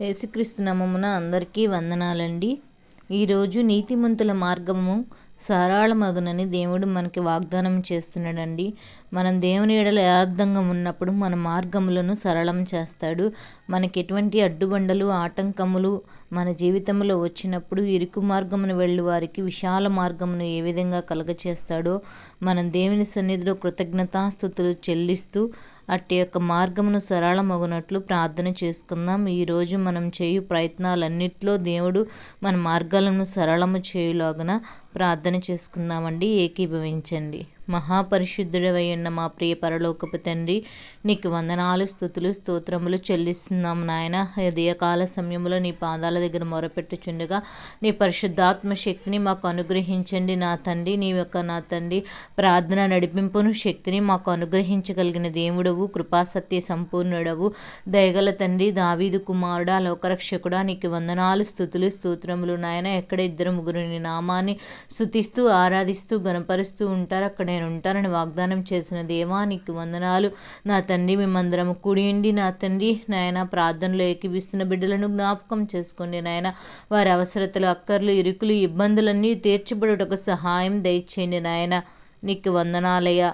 యేసుక్రీస్తు నామమున అందరికీ వందనాలండి. ఈరోజు నీతిమంతుల మార్గము సరళమగునని దేవుడు మనకి వాగ్దానం చేస్తున్నాడండి. మనం దేవుని ఎడల యథార్థంగా ఉన్నప్పుడు మన మార్గములను సరళం చేస్తాడు. మనకి ఎటువంటి అడ్డుబండలు ఆటంకములు మన జీవితంలో వచ్చినప్పుడు ఇరుకు మార్గమును వెళ్ళు వారికి విశాల మార్గమును ఏ విధంగా కలగచేస్తాడో మనం దేవుని సన్నిధిలో కృతజ్ఞతాస్థుతులు చెల్లిస్తూ అట్టి యొక్క మార్గమును సరళమగునట్లు ప్రార్థన చేసుకుందాం. ఈరోజు మనం చేయు ప్రయత్నాలన్నిట్లో దేవుడు మన మార్గాలను సరళము చేయులాగున ప్రార్థన చేసుకుందామండి. ఏకీభవించండి. మహాపరిశుద్ధుడవై ఉన్న మా ప్రియ పరలోకపు తండ్రి నీకు వందనాలు స్థుతులు స్తోత్రములు చెల్లిస్తున్నాం నాయన. హృదయకాల సమయంలో నీ పాదాల దగ్గర మొరపెట్టుచుండగా నీ పరిశుద్ధాత్మ శక్తిని మాకు అనుగ్రహించండి నా తండ్రి. నీ యొక్క నా తండ్రి ప్రార్థన నడిపింపును శక్తిని మాకు అనుగ్రహించగలిగిన దేవుడవు కృపాసత్య సంపూర్ణుడవు. దయగల తండ్రి దావీదు కుమారుడా లోకరక్షకుడా నీకు వందనాలు స్థుతులు స్తోత్రములు నాయన. ఎక్కడ ఇద్దరు ముగ్గురు నీ నామాన్ని స్థుతిస్తూ ఆరాధిస్తూ గణపరుస్తూ ఉంటారు అక్కడ నేను ఉంటానని వాగ్దానం చేసిన దేవా నీకు వందనాలు. నా తండ్రి మేమందరం కూడియండి నా తండ్రి నాయన ప్రార్థనలో ఏకిపిస్తున్న బిడ్డలను జ్ఞాపకం చేసుకోండి నాయన. వారి అవసరతలు అక్కర్లు ఇరుకులు ఇబ్బందులన్నీ తీర్చిబడుటకు సహాయం దయచేయండి నాయన. నీకు వందనాలయ్యా.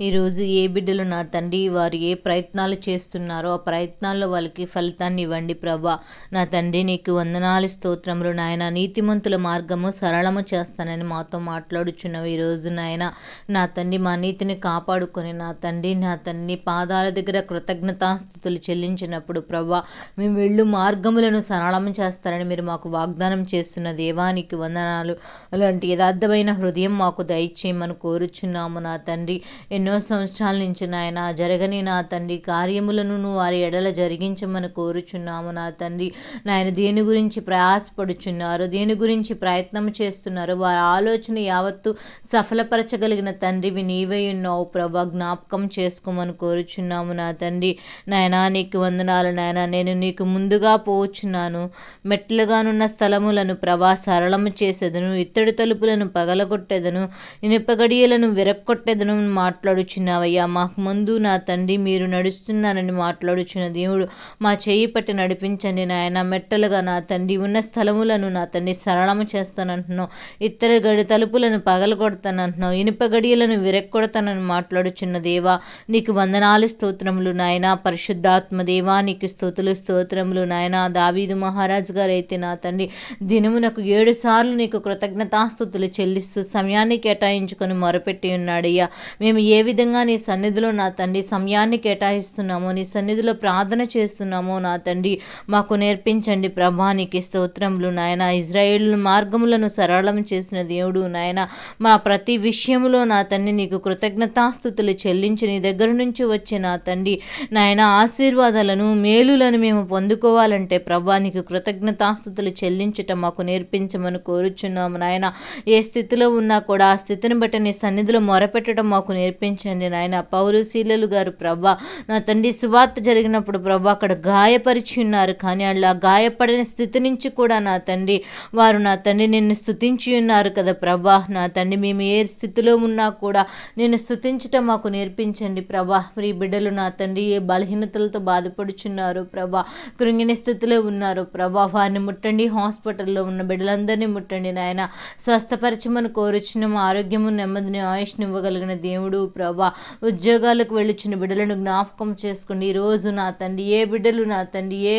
ఈరోజు ఏ బిడ్డలు నా తండ్రి వారు ఏ ప్రయత్నాలు చేస్తున్నారో ఆ ప్రయత్నాల్లో వాళ్ళకి ఫలితాన్ని ఇవ్వండి ప్రభా. నా తండ్రి నీకు వందనాలు స్తోత్రములు నాయన. నీతిమంతుల మార్గము సరళము చేస్తానని మాతో మాట్లాడుచున్నవి ఈరోజు నాయన. నా తండ్రి మా నీతిని కాపాడుకొని నా తండ్రి నా తండ్రి పాదాల దగ్గర కృతజ్ఞతాస్థుతులు చెల్లించినప్పుడు ప్రభా మేము వెళ్ళు మార్గములను సరళము చేస్తారని మీరు మాకు వాగ్దానం చేస్తున్న దేవానికి వందనాలు. అలాంటి యథార్థమైన హృదయం మాకు దయచేయమని కోరుచున్నాము నా తండ్రి. ఎన్నో సంవత్సరాల నుంచి నాయన జరగని నా తండ్రి కార్యములను నువ్వు వారి ఎడల జరిగించమని కోరుచున్నాము నా తండ్రి. నాయన దేని గురించి ప్రయాసపడుచున్నారు? దేని గురించి ప్రయత్నం చేస్తున్నారు? వారి ఆలోచన యావత్తు సఫలపరచగలిగిన తండ్రివి నీవే ఉన్నావు. ప్రభా జ్ఞాపకం చేసుకోమని కోరుచున్నాము నా తండ్రి. నాయనా నీకు వందనాలు నాయన. నేను నీకు ముందుగా పోవచ్చున్నాను మెట్లుగానున్న స్థలములను ప్రభా సరళము చేసేదను. ఇత్తడి తలుపులను పగలగొట్టేదను. ఇనుపగడియలను విరక్కొట్టేదను మాట్లాడు మాట్లాడుచున్నావయ్యా. మాకు ముందు నా తండ్రి మీరు నడుస్తున్నానని మాట్లాడుచున్న దేవుడు మా చేయి పట్టి నడిపించండి నాయన. మెట్టలుగా నా తండ్రి ఉన్న స్థలములను నా తండ్రి సరళము చేస్తానంటున్నావు. ఇతర గడి తలుపులను పగలగొడతానంటున్నావు. ఇనుప గడియలను విరక్కొడతానని మాట్లాడుచున్న దేవా నీకు వందనాలు స్తోత్రములు నాయన. పరిశుద్ధాత్మ దేవా నీకు స్తోతులు స్తోత్రములు నాయన. దావీదు మహారాజ్ గారు అయితే నా తండ్రి దినమునకు ఏడు సార్లు నీకు కృతజ్ఞతాస్తుతులు చెల్లిస్తూ సమయాన్ని కేటాయించుకొని మొరపెట్టి ఉన్నాడయ్యా. మేము ఏ విధంగా నీ సన్నిధిలో నా తండ్రి సమయాన్ని కేటాయిస్తున్నామో నీ సన్నిధిలో ప్రార్థన చేస్తున్నామో నా తండ్రి. మాకు నేర్పించండి ప్రభానికి స్తోత్రములు నాయన. ఇజ్రాయేల్ మార్గములను సరళం చేసిన దేవుడు నాయన. మా ప్రతి విషయంలో నా తండ్రి నీకు కృతజ్ఞతాస్థుతులు చెల్లించి నీ దగ్గర నుంచి వచ్చే నా తండ్రి. నాయన ఆశీర్వాదాలను మేలులను మేము పొందుకోవాలంటే ప్రభా నీకు కృతజ్ఞతాస్థుతులు చెల్లించటం మాకు నేర్పించమని కోరుచున్నాము నాయన. ఏ స్థితిలో ఉన్నా కూడా ఆ స్థితిని బట్టి నీ సన్నిధిలో మొరపెట్టడం మాకు నేర్పించ క్షమించండి నాయన. పౌరుశీలలు గారు ప్రభా నా తండ్రి సువార్త జరిగినప్పుడు ప్రభా అక్కడ గాయపరిచి ఉన్నారు. కానీ అలా గాయపడిన స్థితి నుంచి కూడా నా తండ్రి వారు నా తండ్రి నిన్ను స్థుతించి ఉన్నారు కదా ప్రభా. నా తండ్రి మేము ఏ స్థితిలో ఉన్నా కూడా నేను స్థుతించటం మాకు నేర్పించండి ప్రభా. మీ బిడ్డలు నా తండ్రి ఏ బలహీనతలతో బాధపడుచున్నారు ప్రభా. కృంగిన స్థితిలో ఉన్నారు ప్రభా. వారిని ముట్టండి హాస్పిటల్లో ఉన్న బిడ్డలందరినీ ముట్టండి నాయన. స్వస్థపరచమని కోరుచున్న. ఆరోగ్యము నెమ్మదిని ఆయుష్ని ఇవ్వగలిగిన దేవుడు ప్రభా. ప్రభా ఉద్యోగాలకు వెళ్ళుచున్న బిడ్డలను జ్ఞాపకం చేసుకోండి ఈరోజు నా తండ్రి ఏ బిడ్డలు నా తండ్రి ఏ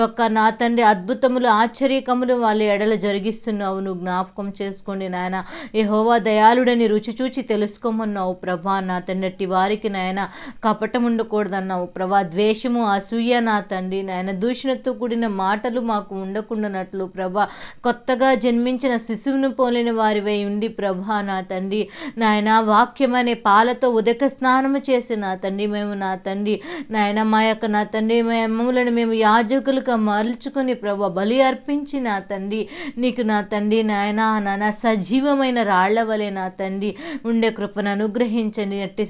యొక్క నా తండ్రి అద్భుతములు ఆశ్చర్యకములు వాళ్ళ ఎడల జరిగిస్తున్నావు నువ్వు జ్ఞాపకం చేసుకోండి నాయన. ఏ హోవా దయాళుడని రుచి చూచి తెలుసుకోమన్నావు ప్రభా. నా తండ్రి వారికి నాయన కపటం ఉండకూడదన్నావు ప్రభా. ద్వేషము అసూయ నా తండ్రి నాయన. దూషణతో కూడిన మాటలు మాకు ఉండకుండానట్లు ప్రభా. కొత్తగా జన్మించిన శిశువును పోలిన వారివై ఉండి ప్రభా. నా తండ్రి నాయన వాక్యం అనే పాలతో ఉదక స్నానము చేసి నా తండ్రి మేము నా తండ్రి నాయన మా యొక్క నా తండ్రి మమ్మలను మేము యాజకులుగా మలుచుకుని ప్రభు బలి అర్పించి నా తండ్రి నీకు నా తండ్రి నాయన నాన్న సజీవమైన రాళ్ళ వలె నా తండ్రి ఉండే కృపను అనుగ్రహించండి. అట్టి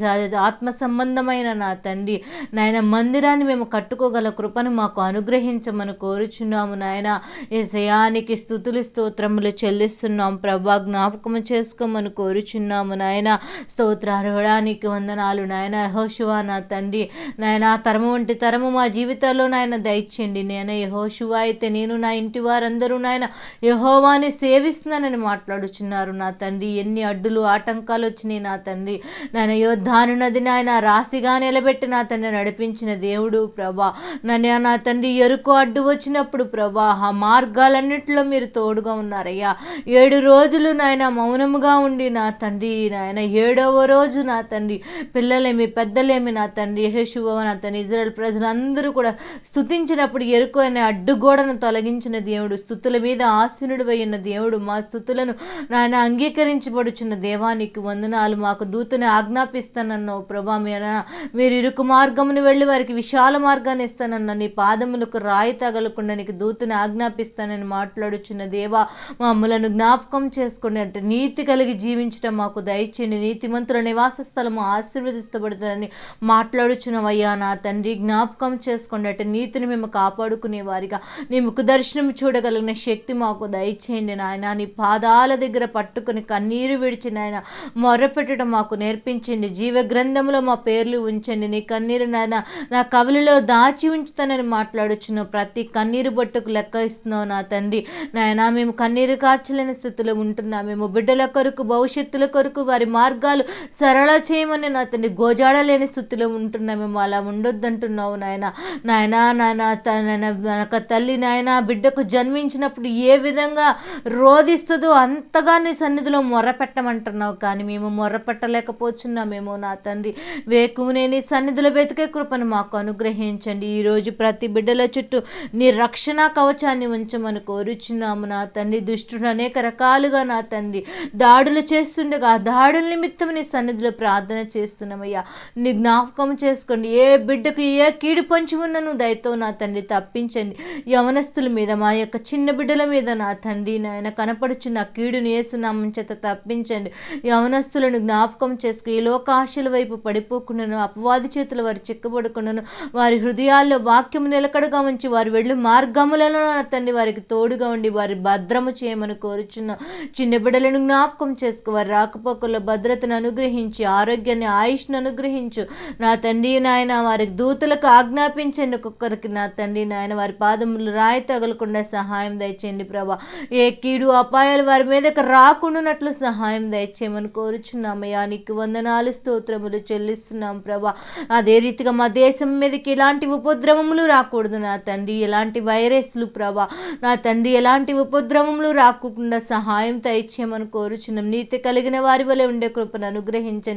ఆత్మ సంబంధమైన నా తండ్రి నాయన మందిరాన్ని మేము కట్టుకోగల కృపను మాకు అనుగ్రహించమని కోరుచున్నాము నాయన. ఈ శయానికి స్థుతులు స్తోత్రములు చెల్లిస్తున్నాం ప్రభా జ్ఞాపకము చేసుకోమని కోరుచున్నాము నాయన. స్తోత్రాలు దేవుడా నీకు వందనాలు. నాయన యహోశువా నా తండ్రి. నాయన ఆ తరము వంటి తరము మా జీవితాల్లో నాయన దయచేయండి. నేను యహోశువా అయితే నేను నా ఇంటి వారందరూ నాయన యహోవాని సేవిస్తున్నానని మాట్లాడుచున్నారు. నా తండ్రి ఎన్ని అడ్డులు ఆటంకాలు వచ్చినాయి నా తండ్రి. నాయన యోద్ధాను నది నాయన రాశిగా నిలబెట్టి నా తండ్రి నడిపించిన దేవుడు ప్రభా. నన్ను నా తండ్రి ఎరుకు అడ్డు వచ్చినప్పుడు ప్రభా ఆ మార్గాలన్నింటిలో మీరు తోడుగా ఉన్నారయ్యా. ఏడు రోజులు నాయన మౌనముగా ఉండి నా తండ్రి నాయన ఏడవ రోజు నా తండ్రి పిల్లలేమి పెద్దలేమి నా తండ్రి యహేశువ నా తండ్రి ఇజ్రాయల్ ప్రజలందరూ కూడా స్థుతించినప్పుడు ఎరుకు అనే అడ్డుగోడను తొలగించిన దేవుడు స్థుతుల మీద ఆసీనుడు అయిన దేవుడు మా స్థుతులను నాయన అంగీకరించబడుచున్న దేవానికి వందనాలు. మాకు దూతని ఆజ్ఞాపిస్తానన్నావు ప్రభా మీరు మీరు ఇరుకు మార్గమును వెళ్ళి వారికి విశాల మార్గాన్ని ఇస్తానన్న నీ పాదములకు రాయి తగలకుండా నీకు దూతని ఆజ్ఞాపిస్తానని మాట్లాడుచున్న దేవా మమ్మలను జ్ఞాపకం చేసుకోండి అంటే నీతి కలిగి జీవించడం మాకు దయచేయండి. నీతిమంతుల నివాస స్థలము ఆశీర్వదిస్తబడుతుందని మాట్లాడుచున్నవయ్యా నా తండ్రి. జ్ఞాపకం చేసుకోండి అంటే నీతిని మేము కాపాడుకునే వారిగా. నీ ముఖదర్శనం చూడగలిగిన శక్తి మాకు దయచేయండి నాయన. నీ పాదాల దగ్గర పట్టుకుని కన్నీరు విడిచి నాయన మొర్రపెట్టడం మాకు నేర్పించండి. జీవ గ్రంథంలో మా పేర్లు ఉంచండి. నీ కన్నీరు నాయన నా కవులలో దాచి ఉంచుతానని మాట్లాడుచున్నావు. ప్రతి కన్నీరు బొట్టుకు లెక్క ఇస్తున్నావు నా తండ్రి. నాయన మేము కన్నీరు కార్చలేని స్థితిలో ఉంటున్నాం. మేము బిడ్డల కొరకు భవిష్యత్తుల కొరకు వారి మార్గాలు సరళ చేయమని నా తండ్రి గోజాడలేని స్థుతిలో ఉంటున్నా మేము అలా ఉండొద్దంటున్నావు నాయన. నాయన నాయన తన తల్లి నాయన బిడ్డకు జన్మించినప్పుడు ఏ విధంగా రోధిస్తుందో అంతగా నీ సన్నిధిలో మొర్రపెట్టమంటున్నావు కానీ మేము మొరపెట్టలేకపోతున్నామేమో నా తండ్రి. వేకునే నీ సన్నిధిలో వెతికే కృపను మాకు అనుగ్రహించండి. ఈరోజు ప్రతి బిడ్డల చుట్టూ నీ రక్షణ కవచాన్ని ఉంచమని కోరుచున్నాము నా తండ్రి. దుష్టుడు అనేక రకాలుగా నా తండ్రి. దాడులు చేస్తుండగా ఆ దాడుల నిమిత్తం నీ సన్నిధిలో ప్రార్థన చేస్తున్నామయ్యా. నీ జ్ఞాపకం చేసుకోండి. ఏ బిడ్డకు ఏ కీడు పంచి ఉన్నను దయతో నా తండ్రి తప్పించండి. యవనస్తుల మీద మా యొక్క చిన్న బిడ్డల మీద నా తండ్రి నాయన కనపడుచున్న కీడుని ఏసునామం చేత తప్పించండి. యవనస్తులను జ్ఞాపకం చేసుకుని ఈ లోకాశల వైపు పడిపోకుండాను అపవాది చేతుల వారు చిక్కబడకుండాను వారి హృదయాల్లో వాక్యము నిలకడగా ఉంచి వారి వెళ్ళు మార్గములలో నా తండ్రి వారికి తోడుగా ఉండి వారి భద్రము చేయమని కోరుచున్నాం. చిన్న బిడ్డలను జ్ఞాపకం చేసుకో. వారి రాకపోకల్లో భద్రతను అనుగ్రహించి ఆరోగ్యాన్ని ఆయుష్ను అనుగ్రహించు. నా తండ్రి నాయన వారికి దూతలకు ఆజ్ఞాపించండి. ఒక్కొక్కరికి నా తండ్రి నాయన వారి పాదములు రాయి తగలకుండా సహాయం దయచేయండి ప్రభా. ఏ కీడు అపాయాలు వారి మీదకి రాకుండానట్లు సహాయం దయచేయమని కోరుచున్నామయ్యా. నీకు వందనాలు స్తోత్రములు చెల్లిస్తున్నాం ప్రభా. అదే రీతిగా మా దేశం మీదకి ఎలాంటి ఉపద్రవములు రాకూడదు నా తండ్రి. ఎలాంటి వైరస్లు ప్రభా. నా తండ్రి ఎలాంటి ఉపద్రవములు రాకుండా సహాయం దయచేయమని కోరుచున్నాం. నీతి కలిగిన వారి వలె ఉండే కృపను అనుగ్రహించండి.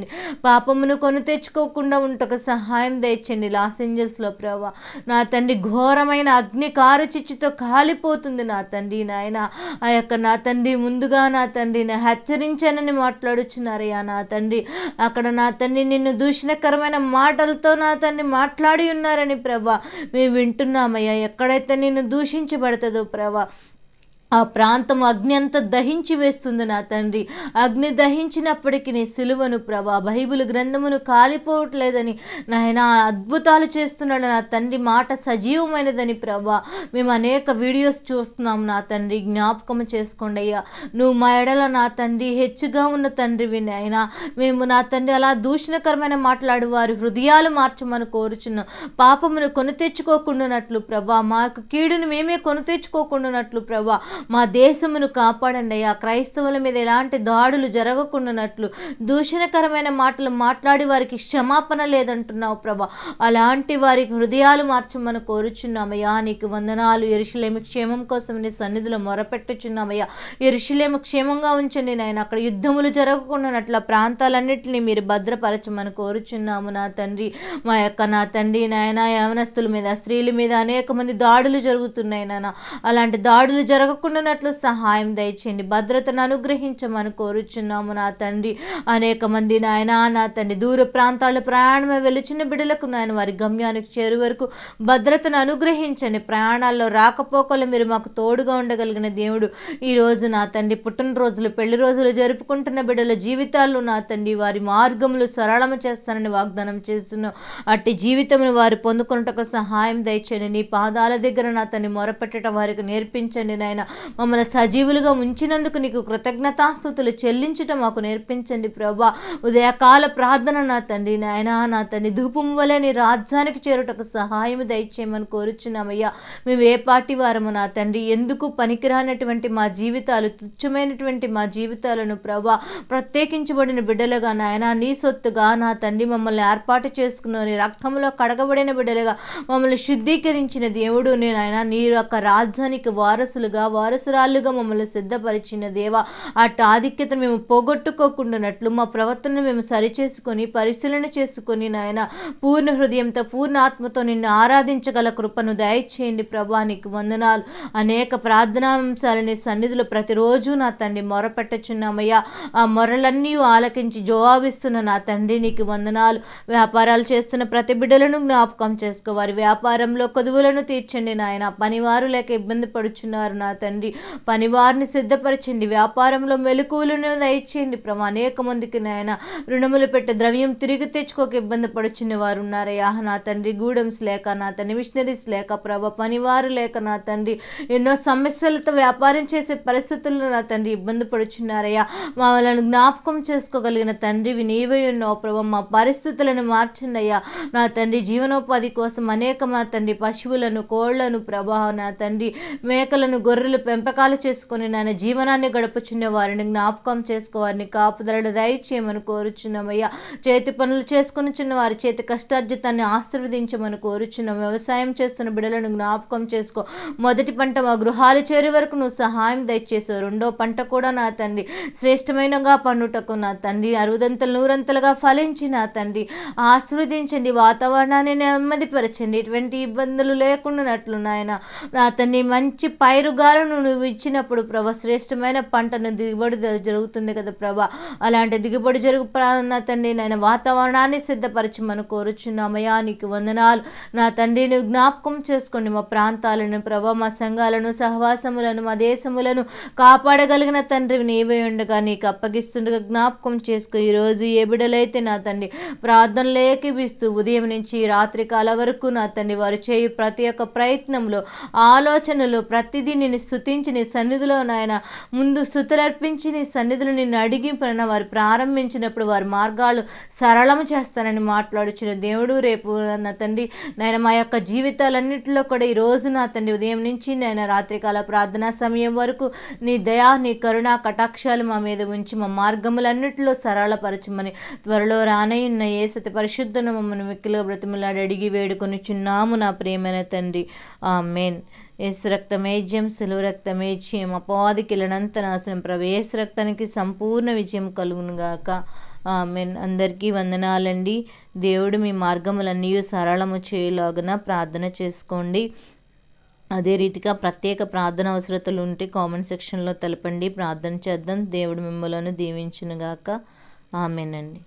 పాపమును కొని తెచ్చుకోకుండా ఉంటకు సహాయం దయచండి లాస్ ఏంజల్స్లో ప్రభా నా తండ్రి ఘోరమైన అగ్ని కారు చిచ్చుతో కాలిపోతుంది నా తండ్రి నాయన. ఆ యొక్క నా తండ్రి ముందుగా నా తండ్రిని హెచ్చరించానని మాట్లాడుచున్నారయ్యా నా తండ్రి. అక్కడ నా తండ్రి నిన్ను దూషణకరమైన మాటలతో నా తండ్రి మాట్లాడి ఉన్నారని ప్రభా మేము వింటున్నామయ్యా. ఎక్కడైతే నిన్ను దూషించబడుతుందో ప్రభా ఆ ప్రాంతం అగ్ని అంతా దహించి వేస్తుంది నా తండ్రి. అగ్ని దహించినప్పటికీ నీ సిలువను ప్రభా బైబిల్ గ్రంథమును కాలిపోవట్లేదని నాయన అద్భుతాలు చేస్తున్నాడు నా తండ్రి మాట సజీవమైనదని ప్రభా. మేము అనేక వీడియోస్ చూస్తున్నాం నా తండ్రి జ్ఞాపకం చేసుకోండి అయ్యా. నువ్వు మా ఎడల నా తండ్రి హెచ్చుగా ఉన్న తండ్రివి నాయన మేము నా తండ్రి అలా దూషణకరమైన మాట్లాడు వారి హృదయాలు మార్చమని కోరుచున్నాం పాపమును కొని తెచ్చుకోకుండానట్లు ప్రభా మాకు కీడును మేమే కొని తెచ్చుకోకుండానట్లు ప్రభా. మా దేశమును కాపాడండి అయ్యా. క్రైస్తవుల మీద ఎలాంటి దాడులు జరగకుండానట్లు దూషణకరమైన మాటలు మాట్లాడి వారికి క్షమాపణ లేదంటున్నావు ప్రభా. అలాంటి వారికి హృదయాలు మార్చమని కోరుచున్నామయ్యా నీకు వందనాలు. ఎరుషులేమి క్షేమం కోసం నీ సన్నిధిలో మొరపెట్టుచున్నామయ్యా ఎరుషులేము క్షేమంగా ఉంచండి నాయన. అక్కడ యుద్ధములు జరగకుండానట్ల ప్రాంతాలన్నింటినీ మీరు భద్రపరచమని కోరుచున్నాము నా తండ్రి. మా యొక్క నా తండ్రి నాయన యవనస్తుల మీద స్త్రీల మీద అనేక మంది దాడులు జరుగుతున్నాయి నాన్న అలాంటి దాడులు జరగకుండానట్లు సహాయం దయచేయండి. భద్రతను అనుగ్రహించమని కోరుచున్నాము నా తండ్రి. అనేక మంది నాయన నా తండ్రి దూర ప్రాంతాల ప్రయాణమే వెలుచున్న బిడ్డలకు నాయన వారి గమ్యానికి చేరు వరకు భద్రతను అనుగ్రహించండి. ప్రయాణాల్లో రాకపోకలు మీరు మాకు తోడుగా ఉండగలిగిన దేవుడు. ఈ రోజు నా తండ్రి పుట్టినరోజులు పెళ్ళి రోజులు జరుపుకుంటున్న బిడ్డల జీవితాలు నా తండ్రి వారి మార్గములు సరళము చేస్తానని వాగ్దానం చేస్తున్నాం. అట్టి జీవితమును వారు పొందుకున్నటకు సహాయం దయచేయండి. నీ పాదాల దగ్గర నా తన్ని మొరపెట్టడం వారికి నేర్పించండి నాయన. మమ్మల్ని సజీవులుగా ఉంచినందుకు నీకు కృతజ్ఞతాస్థుతులు చెల్లించటం మాకు నేర్పించండి ప్రభా. ఉదయకాల ప్రార్థన నా తండ్రి నాయన నా తండ్రి ధూపం వలె నీ రాజ్యానికి చేరుటకు సహాయం దయచేయమని కోరుచున్నామయ్యా. మేము ఏ పాటి వారము నా తండ్రి? ఎందుకు పనికిరానటువంటి మా జీవితాలు తుచ్చమైనటువంటి మా జీవితాలను ప్రభా ప్రత్యేకించబడిన బిడ్డలుగా నాయన నీ సొత్తుగా నా తండ్రి మమ్మల్ని ఏర్పాటు చేసుకున్న నీ రక్తంలో కడగబడిన బిడ్డలుగా మమ్మల్ని శుద్ధీకరించిన దేవుడు నేను ఆయన నీ యొక్క రాజ్యానికి వారసులుగా వారసురాలుగా మమ్మల్ని సిద్ధపరిచిన దేవా అటు ఆధిక్యతను మేము పోగొట్టుకోకుండానట్లు మా ప్రవర్తనను మేము సరిచేసుకొని పరిశీలన చేసుకొని నాయన పూర్ణ హృదయంతో పూర్ణ ఆత్మతో నిన్ను ఆరాధించగల కృపను దయచేయండి ప్రభా నీకు వందనాలు. అనేక ప్రార్థనాంశాలని సన్నిధిలో ప్రతిరోజు నా తండ్రి మొరపెట్టచున్నామయ్యా. ఆ మొరలన్నీ ఆలకించి జవాబిస్తున్న నా తండ్రి నీకు వందనాలు. వ్యాపారాలు చేస్తున్న ప్రతి బిడ్డలను జ్ఞాపకం చేసుకోవాలి వ్యాపారంలో కొదువులను తీర్చండి నాయన. పనివారు లేక ఇబ్బంది పడుచున్నారు నా తండ్రి. పనివారిని సిద్ధపరచండి. వ్యాపారంలో మెలకువలను దయచేయండి ప్రభా అనేక మందికి నాయన రుణములు పెట్టే ద్రవ్యం తిరిగి తెచ్చుకోక ఇబ్బంది పడుచున్న వారు ఉన్నారయ్యా నా తండ్రి గూడెమ్స్ లేక నా తండ్రి మిషనరీస్ లేక ప్రభ పనివారు లేక నా తండ్రి ఎన్నో సమస్యలతో వ్యాపారం చేసే పరిస్థితుల్లో నా తండ్రి ఇబ్బంది పడుచున్నారయ్యా మమ్మల్ని జ్ఞాపకం చేసుకోగలిగిన తండ్రివి నీవే ఉన్నావు ప్రభ మా పరిస్థితులను మార్చండి అయ్యా. నా తండ్రి జీవనోపాధి కోసం అనేక మా తండ్రి పశువులను కోళ్ళను ప్రభా నా తండ్రి మేకలను గొర్రెలు పెంపకాలు చేసుకుని నాయన జీవనాన్ని గడుపుచున్న వారిని జ్ఞాపకం చేసుకోవారిని కాపుదలను దయచేయమని కోరుచున్నామయ్యా. చేతి పనులు చేసుకుని చిన్న వారి చేతి కష్టార్జితాన్ని ఆశీర్వదించమని కోరుచున్నాం. వ్యవసాయం చేస్తున్న బిడలను జ్ఞాపకం చేసుకో. మొదటి పంట మా గృహాలు చేరే వరకు నువ్వు సహాయం దయచేసావు. రెండో పంట కూడా నా తండ్రి. శ్రేష్టమైనగా పండుటకు నా తండ్రి. అరుదంతలు నూరంతలుగా ఫలించి నా తండ్రి. ఆశీర్వదించండి. వాతావరణాన్ని నెమ్మదిపరచండి. ఎటువంటి ఇబ్బందులు లేకుండానట్లు నాయన. నా తండ్రి మంచి పైరుగాలను నువ్వు ఇచ్చినప్పుడు ప్రభా శ్రేష్టమైన పంటను దిగుబడి జరుగుతుంది కదా ప్రభా. అలాంటి దిగుబడి జరుగు ప్రా- నా తండ్రి నాయన వాతావరణాన్ని సిద్ధపరచమని కోరుచున్నామయ్యా. నీకు వందనాలు. నా తండ్రి నువ్వు జ్ఞాపకం చేసుకోండి మా ప్రాంతాలను ప్రభా మా సంఘాలను సహవాసములను మా దేశములను కాపాడగలిగిన తండ్రి నీవే ఉండగా నీకు అప్పగిస్తుండగా జ్ఞాపకం చేసుకో. ఈరోజు ఏ బిడలైతే నా తండ్రి ప్రార్థనలు ఏకీపిస్తూ ఉదయం నుంచి రాత్రి కాల వరకు నా తండ్రి వారు చేయు ప్రతి ఒక్క ప్రయత్నంలో ఆలోచనలు ప్రతిదీ నేను స్థుతించి నీ సన్నిధిలో నాయన ముందు స్థుతులర్పించి నీ సన్నిధిలో నిన్ను అడిగి పైన వారు ప్రారంభించినప్పుడు వారి మార్గాలు సరళము చేస్తానని మాట్లాడుచిన దేవుడు రేపు నా తండ్రి నాయన మా యొక్క జీవితాలన్నింటిలో కూడా ఈ నా తండ్రి ఉదయం నుంచి నేను రాత్రికాల ప్రార్థనా సమయం వరకు నీ దయా నీ కరుణ కటాక్షాలు మా మీద ఉంచి మా మార్గములన్నిటిలో సరళపరచమని త్వరలో రానయ్యున్న ఏ సతి పరిశుద్ధను మమ్మల్ని మిక్కిలో బ్రతిమలాడి అడిగి వేడుకొని చున్నాము నా ప్రేమైన తండ్రి. ఆ మెయిన్ ఎస్ రక్తమేజ్యం సెలవు రక్తమేజ్యం అపవాది కిలనంత నాశనం ప్రవేశ రక్తానికి సంపూర్ణ విజయం కలుగునుగాక. ఆమెన్. అందరికీ వందనాలండి. దేవుడు మీ మార్గములన్నీ సరళము చేయలాగున ప్రార్థన చేసుకోండి. అదే రీతిగా ప్రత్యేక ప్రార్థన అవసరతలు ఉంటే కామెంట్ సెక్షన్లో తెలపండి. ప్రార్థన చేద్దాం. దేవుడు మిమ్మల్ని దీవించునుగాక. ఆమెనండి.